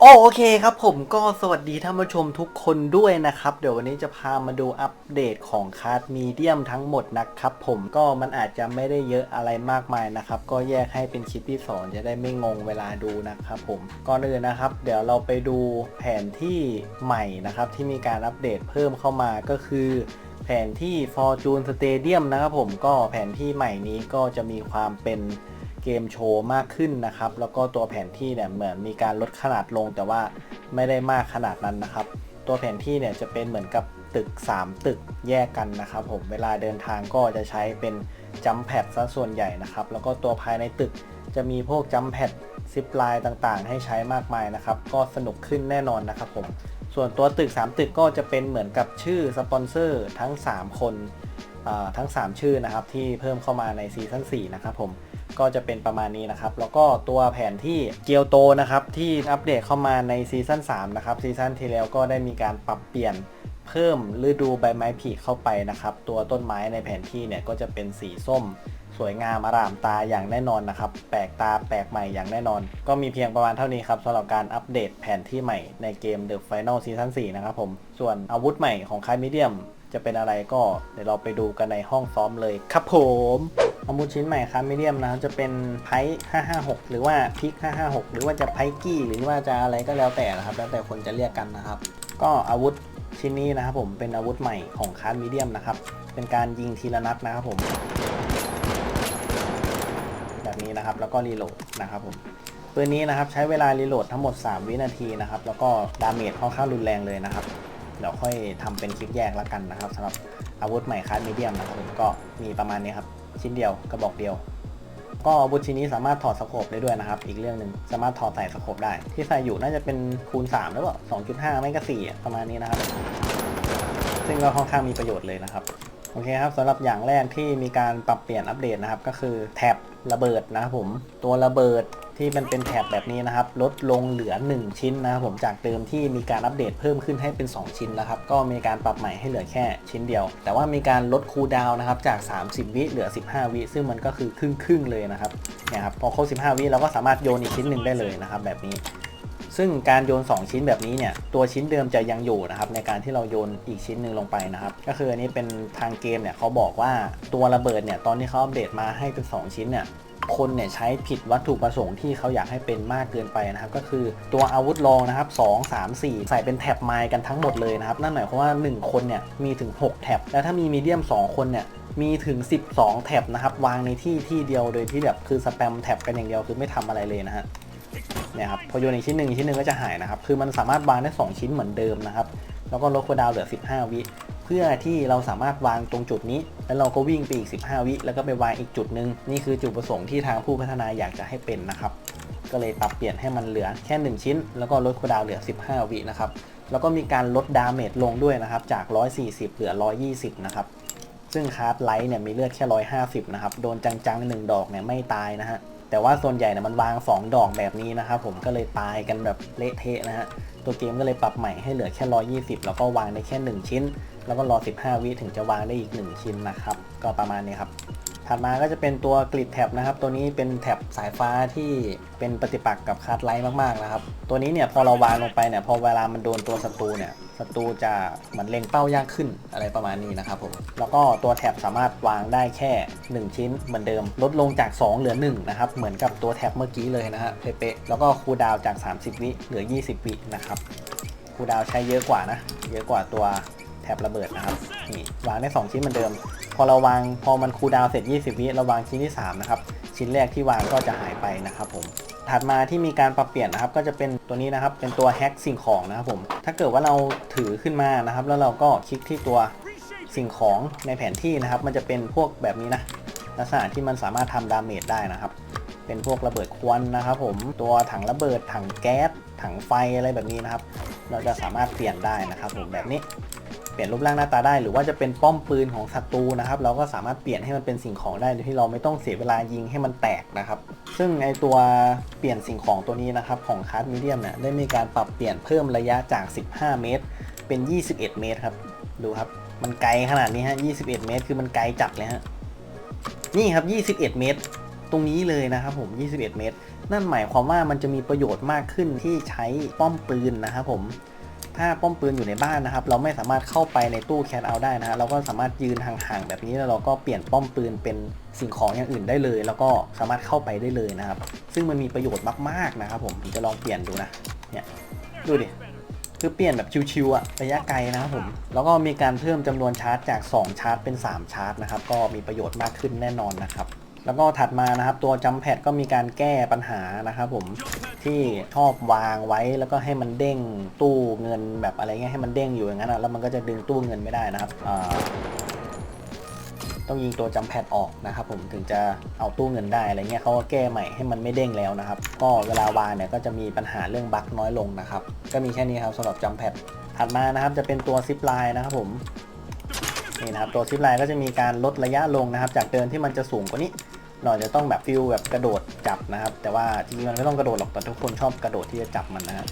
โอโอเคครับผมก็สวัสดีท่านผู้ชมทุกคนด้วยนะครับ เดี๋ยววันนี้จะพามาดูอัปเดตของคาร์ดมีเดียมทั้งหมดนะครับผมก็มันอาจจะไม่ได้เยอะอะไรมากมายนะครับ ก็แยกให้เป็นคลิปที่สอนจะได้ไม่งงเวลาดูนะครับผมก่อนอื่นนะครับ เดี๋ยวเราไปดูแผนที่ใหม่นะครับ ที่มีการอัปเดตเพิ่มเข้ามาก็คือแผนที่ Fortune Stadium นะครับผมก็แผนที่ใหม่นี้ก็จะมีความเป็น เกมโชว์มากขึ้นนะครับ แล้วก็ตัวแผนที่เนี่ยเหมือนมีการลดขนาดลงแต่ว่าไม่ได้มากขนาดนั้นนะครับ ตัวแผนที่เนี่ยจะเป็นเหมือนกับตึก 3 ตึกแยกกันนะครับ ผมเวลาเดินทางก็จะใช้เป็นจัมแพดซะส่วนใหญ่นะครับ แล้วก็ตัวภายในตึกจะมีพวกจัมแพดซิปไลน์ต่างๆ ให้ใช้มากมายนะครับ ก็สนุกขึ้นแน่นอนนะครับผมส่วนตัวตึก 3 ตึกก็จะเป็นเหมือนกับชื่อสปอนเซอร์ทั้ง 3 คนทั้ง 3 ชื่อนะครับที่เพิ่มเข้ามาในซีซั่น4นะครับผม ก็จะเป็นประมาณนี้นะครับ แล้วก็ตัวแผนที่เกียวโตนะครับ ที่อัปเดตเข้ามาในซีซั่น3นะครับซีซั่นที่แล้วก็ได้มีการปรับเปลี่ยนเพิ่มฤดูใบไม้ผลิเข้าไปนะครับ ตัวต้นไม้ในแผนที่เนี่ยก็จะเป็นสีส้ม สวยงามอร่ามตาอย่างแน่นอนนะครับ แปลกตาแปลกใหม่อย่างแน่นอน ก็มีเพียงประมาณเท่านี้ครับสำหรับการอัปเดตแผนที่ใหม่ในเกม The Final Season 4 นะครับผม ส่วนอาวุธใหม่ของค่ายมีเดียมจะเป็นอะไรก็เดี๋ยวเราไปดูกันในห้องซ้อมเลยครับผม อาวุธชิ้นใหม่ครับมีเดียมนะครับจะเป็นไพ556 หรือว่าพิก 556 หรือว่าจะไพกี้หรือว่าจะอะไรก็แล้วแต่นะครับ แล้วแต่คนจะเรียกกันนะครับ ก็อาวุธชิ้นนี้นะครับผมเป็นอาวุธใหม่ของคาร์ดมีเดียมนะครับ เป็นการยิงทีละนัดนะครับผม แบบนี้นะครับแล้วก็รีโหลดนะครับผมปืนนี้นะครับใช้เวลารีโหลดทั้งหมด 3 วินาทีนะครับ แล้วก็ดาเมจค่อนข้างรุนแรงเลยนะครับเดี๋ยวค่อยทำเป็นคลิปแยกแล้วกันนะครับสำหรับอาวุธใหม่คลาสมีเดียมนะครับผมก็มีประมาณนี้ครับ ชิ้นเดียวกระบอกเดียว ก็อาวุธชิ้นนี้สามารถถอดสโคปได้ด้วยนะครับ อีกเรื่องหนึ่งสามารถถอดใส่สโคปได้ ที่ใส่อยู่น่าจะเป็นคูณ3แล้วก็2.5 ไม่ก็4ประมาณนี้นะครับ ซึ่งก็ค่อนข้างมีประโยชน์เลยนะครับโอเคครับสำหรับอย่างแรกที่มีการปรับเปลี่ยนอัปเดตนะครับ ก็คือแท็บระเบิดนะครับผมตัวระเบิด ที่มันเป็นแท็บแบบนี้นะครับ ลดลงเหลือ 1 ชิ้นนะครับผมจากเดิมที่มีการอัปเดตเพิ่มขึ้นให้เป็น 2 ชิ้นแล้วครับ ก็มีการปรับใหม่ให้เหลือแค่ชิ้นเดียว แต่ว่ามีการลดคูลดาวน์นะครับจาก 30 วิเหลือ 15 วิซึ่งมันก็คือครึ่งครึ่งเลยนะครับเนี่ยครับพอครบ 15 วิเราก็สามารถโยนอีกชิ้นหนึ่งได้เลยนะครับแบบนี้ซึ่งการโยน 2 ชิ้นแบบนี้เนี่ยตัวชิ้นเดิมจะยังอยู่นะครับในการที่เราโยนอีกชิ้นหนึ่งลงไปนะครับ ก็คืออันนี้เป็นทางเกมเนี่ยเขาบอกว่าตัวระเบิดเนี่ยตอนที่เขาอัปเดตมาให้เป็น 2 ชิ้นเนี่ย คนเนี่ยใช้ผิดวัตถุประสงค์ที่เขาอยากให้เป็นมากเกินไปนะครับ ก็คือตัวอาวุธรองนะครับ2 3 4 ใส่เป็นแท็บไมล์กันทั้งหมดเลยนะครับ นั่นหมายความว่า 1 คนเนี่ยมีถึง 6 แท็บแล้วถ้ามีมีเดียม 2 คนเนี่ยมีถึง 12 แท็บนะครับ วางในที่ที่เดียวโดยที่แบบคือสแปมแท็บกันอย่างเดียวคือไม่ทำอะไรเลยนะฮะเนี่ยครับพอโยนอีกชิ้นหนึ่งอีกชิ้นหนึ่งก็จะหายนะครับ คือมันสามารถวางได้ 2 ชิ้นเหมือนเดิมนะครับ แล้วก็ลดคูลดาวน์เหลือ 15 วิ พื่อที่เราสามารถวางตรงจุดนี้ แล้วเราก็วิ่งไปอีก 15 วิ แล้วก็ไปวางอีกจุดหนึ่งนี่คือจุดประสงค์ที่ทางผู้พัฒนาอยากจะให้เป็นนะครับ ก็เลยปรับเปลี่ยนให้มันเหลือแค่ 1 ชิ้น แล้วก็ลดคูลดาวน์เหลือ 15 วินะครับ แล้วก็มีการลดดาเมจลงด้วยนะครับ จาก 140 เหลือ 120 นะครับ ซึ่งคาร์ดไลท์เนี่ยมีเลือดแค่ 150 นะครับ โดนจังๆหนึ่งดอกเนี่ยไม่ตายนะฮะ แต่ว่าส่วนใหญ่เนี่ยมันวาง 2 ดอกแบบนี้นะครับผม ก็เลยตายกันแบบเละเทะนะฮะ ตัวเกมก็เลยปรับใหม่ให้เหลือแค่ 120 แล้วก็วางได้แค่ 1 ชิ้น แล้วก็รอ 15 วิถึงจะวางได้อีก 1 ชิ้นนะครับ ก็ประมาณนี้ครับ ถัดมาก็จะเป็นตัวกริดแท็บนะครับ ตัวนี้เป็นแท็บสายฟ้าที่เป็นปฏิปักษ์กับคาร์ดไลท์มากๆนะครับ ตัวนี้เนี่ยพอเราวางลงไปเนี่ยพอเวลามันโดนตัวศัตรูเนี่ยศัตรูจะเหมือนเล็งเป้ายากขึ้นอะไรประมาณนี้นะครับผมแล้วก็ตัวแท็บสามารถวางได้แค่ 1 ชิ้นเหมือนเดิม ลดลงจาก 2 เหลือ1นะครับเหมือนกับตัวแท็บเมื่อกี้เลยนะฮะเป๊ะๆแล้วก็คูดาวจาก 30 วิเหลือ 20 วินะครับคูดาวใช้เยอะกว่านะ เยอะกว่าตัว แท็บระเบิดนะครับนี่วางได้ 2 ชิ้นเหมือนเดิม พอเราวางพอมันคูดาวเสร็จ 20 วิเราวางชิ้นที่ 3 นะครับ ชิ้นแรกที่วางก็จะหายไปนะครับผมถัดมาที่มีการปรับเปลี่ยนนะครับก็จะเป็นตัวนี้นะครับเป็นตัวแฮ็กสิ่งของนะครับผมถ้าเกิดว่าเราถือขึ้นมานะครับ แล้วเราก็คลิกที่ตัวสิ่งของในแผนที่นะครับ มันจะเป็นพวกแบบนี้นะลักษณะที่มันสามารถทำดาเมจได้นะครับ เป็นพวกระเบิดควันนะครับ ผมตัวถังระเบิดถังแก๊สถังไฟอะไรแบบนี้นะครับ เราจะสามารถเปลี่ยนได้นะครับ ผมแบบนี้ ปลี่ยนรูปร่างหน้าตาได้ หรือว่าจะเป็นป้อมปืนของศัตรูนะครับเราก็สามารถเปลี่ยนให้มันเป็นสิ่งของได้โดยที่เราไม่ต้องเสียเวลายิงให้มันแตกนะครับ ซึ่งไอตัวเปลี่ยนสิ่งของตัวนี้นะครับของคาร์ดมีเดียมเนี่ยได้มีการปรับเปลี่ยนเพิ่มระยะจาก 15 เมตร เป็น 21 เมตรครับดูครับมันไกลขนาดนี้ฮะ 21 เมตร คือมันไกลจัดเลยฮะนี่ครับ 21 เมตร ตรงนี้เลยนะครับผม 21 เมตร นั่นหมายความว่ามันจะมีประโยชน์มากขึ้นที่ใช้ป้อมปืนนะครับผม ถ้าป้อมปืนอยู่ในบ้านนะครับ เราไม่สามารถเข้าไปในตู้แคทเอาได้นะฮะเราก็สามารถยืนห่างๆแบบนี้แล้วเราก็เปลี่ยนป้อมปืนเป็นสิ่งของอย่างอื่นได้เลย แล้วก็สามารถเข้าไปได้เลยนะครับ ซึ่งมันมีประโยชน์มากๆนะครับผมผมจะลองเปลี่ยนดูนะเนี่ยดูดิคือเปลี่ยนแบบชิวๆอะระยะไกลนะครับผม แล้วก็มีการเพิ่มจำนวนชาร์จจาก 2 ชาร์จเป็น 3 ชาร์จนะครับ ก็มีประโยชน์มากขึ้นแน่นอนนะครับ แล้วก็ถัดมานะครับตัวจัมแพดก็มีการแก้ปัญหานะครับผมที่ชอบวางไว้แล้วก็ให้มันเด้งตู้เงินแบบอะไรเงี้ยให้มันเด้งอยู่อย่างนั้นอะแล้วมันก็จะดึงตู้เงินไม่ได้นะครับต้องยิงตัวจัมแพดออกนะครับผมถึงจะเอาตู้เงินได้อะไรเงี้ยเขาก็แก้ใหม่ให้มันไม่เด้งแล้วนะครับ ก็เวลาวางเนี่ยก็จะมีปัญหาเรื่องบั๊กน้อยลงนะครับ ก็มีแค่นี้ครับสำหรับจัมแพดถัดมานะครับจะเป็นตัวซิปไลน์นะครับผมนี่นะครับตัวซิปไลน์ก็จะมีการลดระยะลงนะครับ จากเดิมที่มันจะสูงกว่านี้ เราจะต้องแบบฟิลแบบกระโดดจับนะครับ แต่ว่าจริงๆมันไม่ต้องกระโดดหรอกแต่ทุกคนชอบกระโดดที่จะจับมันนะครับ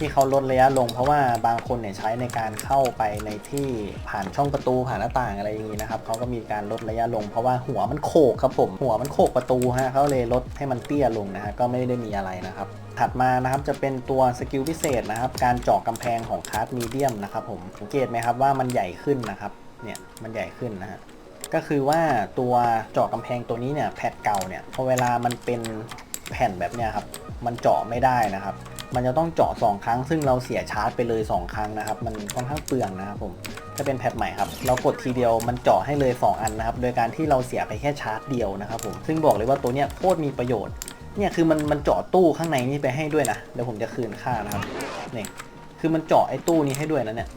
ที่เขาลดระยะลง เพราะว่าบางคนเนี่ยใช้ในการเข้าไปในที่ผ่านช่องประตูผ่านหน้าต่างอะไรอย่างนี้นะครับเขาก็มีการลดระยะลง เพราะว่าหัวมันโขกครับผมหัวมันโขกประตูฮะเขาเลยลดให้มันเตี้ยลงนะฮะก็ไม่ได้มีอะไรนะครับถัดมานะครับจะเป็นตัวสกิลพิเศษนะครับ การเจาะกำแพงของคาร์ดมีเดียมนะครับผมสังเกตไหมครับว่ามันใหญ่ขึ้นนะครับเนี่ยมันใหญ่ขึ้นนะฮะ ก็คือว่าตัวเจาะกำแพงตัวนี้เนี่ยแผ่นเก่าเนี่ยพอเวลามันเป็นแผ่นแบบเนี้ยครับมันเจาะไม่ได้นะครับ มันจะต้องเจาะ 2 ครั้ง ซึ่งเราเสียชาร์จไปเลย 2 ครั้งนะครับ มันค่อนข้างเปลืองนะครับผมถ้าเป็นแพทใหม่ครับ เรากดทีเดียวมันเจาะให้เลย 2 อันนะครับ โดยการที่เราเสียไปแค่ชาร์จเดียวนะครับผม ซึ่งบอกเลยว่าตัวเนี้ยโคตรมีประโยชน์ เนี่ยคือมันมันเจาะตู้ข้างในนี่ไปให้ด้วยนะ เดี๋ยวผมจะคืนค่านะครับ นี่ คือมันเจาะไอ้ตู้นี้ให้ด้วยนะเนี่ย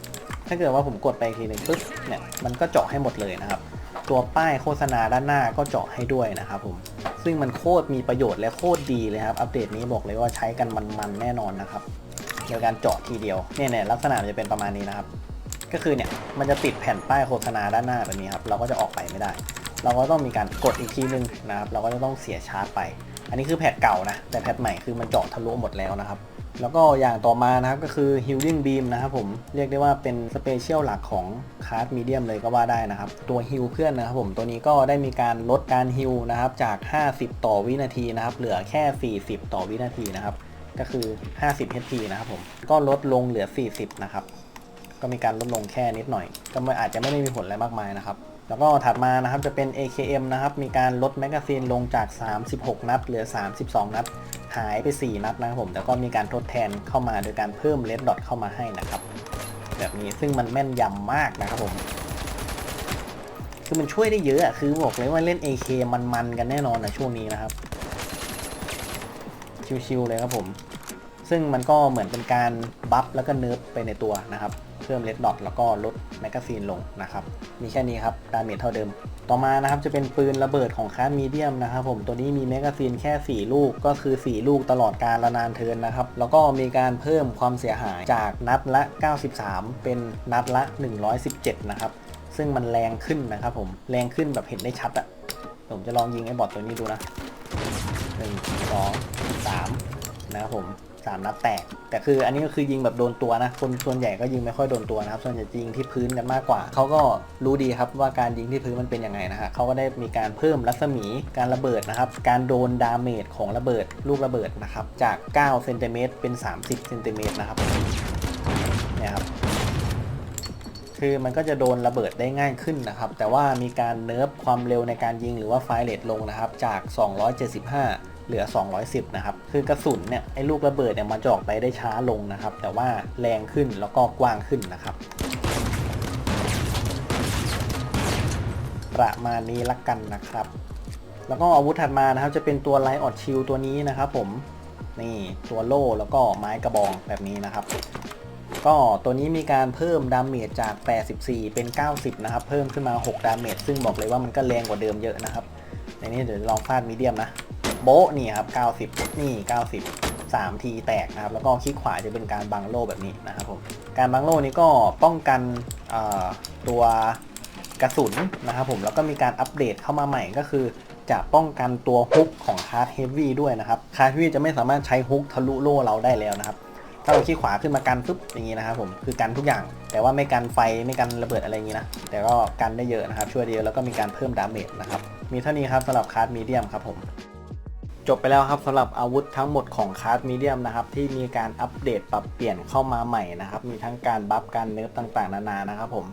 ถ้าเกิดว่าผมกดไปอีกทีหนึ่งปึ๊บ เนี่ย มันก็เจาะให้หมดเลยนะครับ ตัวป้ายโฆษณาด้านหน้าก็เจาะให้ด้วยนะครับผมซึ่งมันโคตรมีประโยชน์และโคตรดีเลยครับ อัปเดตนี้บอกเลยว่าใช้กันมันๆแน่นอนนะครับโดยการเจาะทีเดียวเนี่ยเนี่ยลักษณะมันจะเป็นประมาณนี้นะครับ ก็คือเนี่ยมันจะติดแผ่นป้ายโฆษณาด้านหน้าแบบนี้ครับเราก็จะออกไปไม่ได้ เราก็ต้องมีการกดอีกทีนึงนะครับ เราก็จะต้องเสียชาร์จไป อันนี้คือแพทเก่านะแต่แพทใหม่คือมันเจาะทะลุหมดแล้วนะครับ แล้วก็อย่างต่อมานะครับก็คือ Healing Beam นะครับผมเรียกได้ว่าเป็นสเปเชียลหลักของคาร์ดมีเดียมเลยก็ว่าได้นะครับ ตัวฮิลเพื่อนนะครับผมตัวนี้ก็ได้มีการลดการฮิลนะครับจาก 50 ต่อวินาทีนะครับ เหลือแค่ 40 ต่อวินาทีนะครับ ก็คือ 50 HP นะครับผมก็ลดลงเหลือ 40 นะครับ ก็มีการลดลงแค่นิดหน่อย ก็ไม่อาจจะไม่ได้มีผลอะไรมากมายนะครับ แล้วก็ถัดมานะครับจะเป็น AKM นะครับ มีการลดแมกกาซีนลงจาก 36 นัดเหลือ 32 นัด หายไป 4 นัดนะครับผมแต่ก็มีการทดแทนเข้ามาโดยการเพิ่มเลดดอทเข้ามาให้นะครับ แบบนี้ซึ่งมันแม่นยำมากนะครับผม คือมันช่วยได้เยอะอะคือบอกเลยว่าเล่น AK มันๆกันแน่นอนนะช่วงนี้นะครับ ชิวๆเลยครับผม ซึ่งมันก็เหมือนเป็นการบัฟแล้วก็เนิร์ฟไปในตัวนะครับ พิ่มเลดดอทแล้วก็ลดแมกกาซีนลงนะครับ มีแค่นี้ครับ ดาเมจเท่าเดิม ต่อมานะครับจะเป็นปืนระเบิดของคาร์มีเดียมนะครับผม ตัวนี้มีแมกกาซีนแค่ 4 ลูก ก็คือ 4 ลูกตลอดการละนานเทินนะครับ แล้วก็มีการเพิ่มความเสียหายจากนัดละ 93 เป็นนัดละ 117 นะครับ ซึ่งมันแรงขึ้นนะครับผม แรงขึ้นแบบเห็นได้ชัดอะผมจะลองยิงไอ้บอทตัวนี้ดูนะหนึ่งสองสามนะครับผม สามนัดแตก แต่คืออันนี้ก็คือยิงแบบโดนตัวนะ คนส่วนใหญ่ก็ยิงไม่ค่อยโดนตัวนะครับ ส่วนใหญ่ยิงที่พื้นกันมากกว่า เขาก็รู้ดีครับว่าการยิงที่พื้นมันเป็นยังไงนะฮะเขาก็ได้มีการเพิ่มรัศมีการระเบิดนะครับ การโดนดาเมจของระเบิดลูกระเบิดนะครับ จาก9เซนติเมตรเป็น 30เซนติเมตรนะครับ เนี่ยครับคือมันก็จะโดนระเบิดได้ง่ายขึ้นนะครับ แต่ว่ามีการเนิร์ฟความเร็วในการยิงหรือว่าไฟเลตลงนะครับ จาก 275 เหลือ 210 นะครับ คือกระสุนเนี่ยไอ้ลูกระเบิดเนี่ยมันจะออกไปได้ช้าลงนะครับ แต่ว่าแรงขึ้นแล้วก็กว้างขึ้นนะครับ ประมาณนี้ละกันนะครับ แล้วก็อาวุธถัดมานะครับ จะเป็นตัวไลออดชิลตัวนี้นะครับผมนี่ตัวโล่แล้วก็ไม้กระบองแบบนี้นะครับ ก็ตัวนี้มีการเพิ่มดาเมจจาก 84 เป็น 90 นะครับ เพิ่มขึ้นมา 6 ดาเมจซึ่งบอกเลยว่ามันก็แรงกว่าเดิมเยอะนะครับในนี้เดี๋ยวลองฟาดมีเดียมนะ โบะนี่ครับ 90 นี่ 90 3 ทีแตกนะครับ แล้วก็คลิกขวาจะเป็นการบังโล่แบบนี้นะครับผม การบังโล่นี้ก็ป้องกันตัวกระสุนนะครับผม แล้วก็มีการอัปเดตเข้ามาใหม่ก็คือ จะป้องกันตัวฮุกของคาร์ดเฮฟวี่ด้วยนะครับ คาร์ดเฮฟวี่จะไม่สามารถใช้ฮุกทะลุโล่เราได้แล้วนะครับ ถ้าเราคลิกขวาขึ้นมากันปุ๊บอย่างนี้นะครับผม คือกันทุกอย่าง แต่ว่าไม่กันไฟ ไม่กันระเบิดอะไรอย่างนี้นะ แต่ก็กันได้เยอะนะครับ ช่วยได้เยอะแล้วก็มีการเพิ่มดาเมจนะครับ มีเท่านี้ครับสำหรับคาร์ดมีเดียมครับผม จบไปแล้วครับสำหรับอาวุธทั้งหมดของคาร์ดมีเดียมนะครับที่มีการอัปเดตปรับเปลี่ยนเข้ามาใหม่นะครับมีทั้งการบัฟการเนิร์ฟต่างๆ นานานะครับผม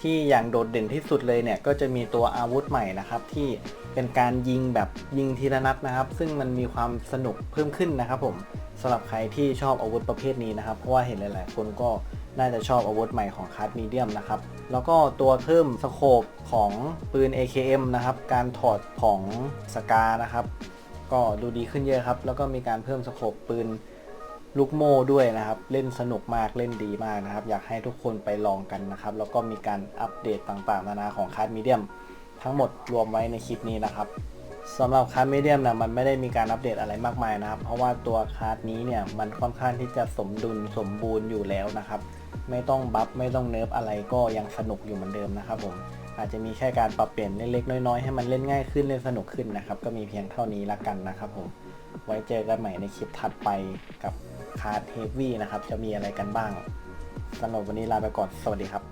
ที่อย่างโดดเด่นที่สุดเลยเนี่ยก็จะมีตัวอาวุธใหม่นะครับที่เป็นการยิงแบบยิงทีละนัดนะครับ ซึ่งมันมีความสนุกเพิ่มขึ้นนะครับผมสำหรับใครที่ชอบอาวุธประเภทนี้นะครับเพราะว่าเห็นหลาย ๆ คนก็น่าจะชอบอาวุธใหม่ของคาร์ดมีเดียมนะครับ แล้วก็ตัวเพิ่มสโคปของปืน AKM นะครับ การถอดของสกานะครับ ก็ดูดีขึ้นเยอะครับ แล้วก็มีการเพิ่มสโคปปืนลูกโม่ด้วยนะครับ เล่นสนุกมากเล่นดีมากนะครับ อยากให้ทุกคนไปลองกันนะครับ แล้วก็มีการอัปเดตต่างๆ นานาของคาร์ดมีเดียมทั้งหมดรวมไว้ในคลิปนี้นะครับสำหรับคาร์ดมีเดียมนะมันไม่ได้มีการอัปเดตอะไรมากมายนะครับ เพราะว่าตัวคาร์ดนี้เนี่ยมันค่อนข้างที่จะสมดุลสมบูรณ์อยู่แล้วนะครับ ไม่ต้องบัฟไม่ต้องเนิร์ฟอะไรก็ยังสนุกอยู่เหมือนเดิมนะครับผม อาจจะมีแค่การปรับเปลี่ยนเล็กๆน้อยๆ ให้มันเล่นง่ายขึ้นเล่นสนุกขึ้นนะครับ ก็มีเพียงเท่านี้ละกันนะครับผม ไว้เจอกันใหม่ในคลิปถัดไปกับคาร์ดเฮฟวี่นะครับ จะมีอะไรกันบ้างสำหรับวันนี้ลาไปก่อน สวัสดีครับ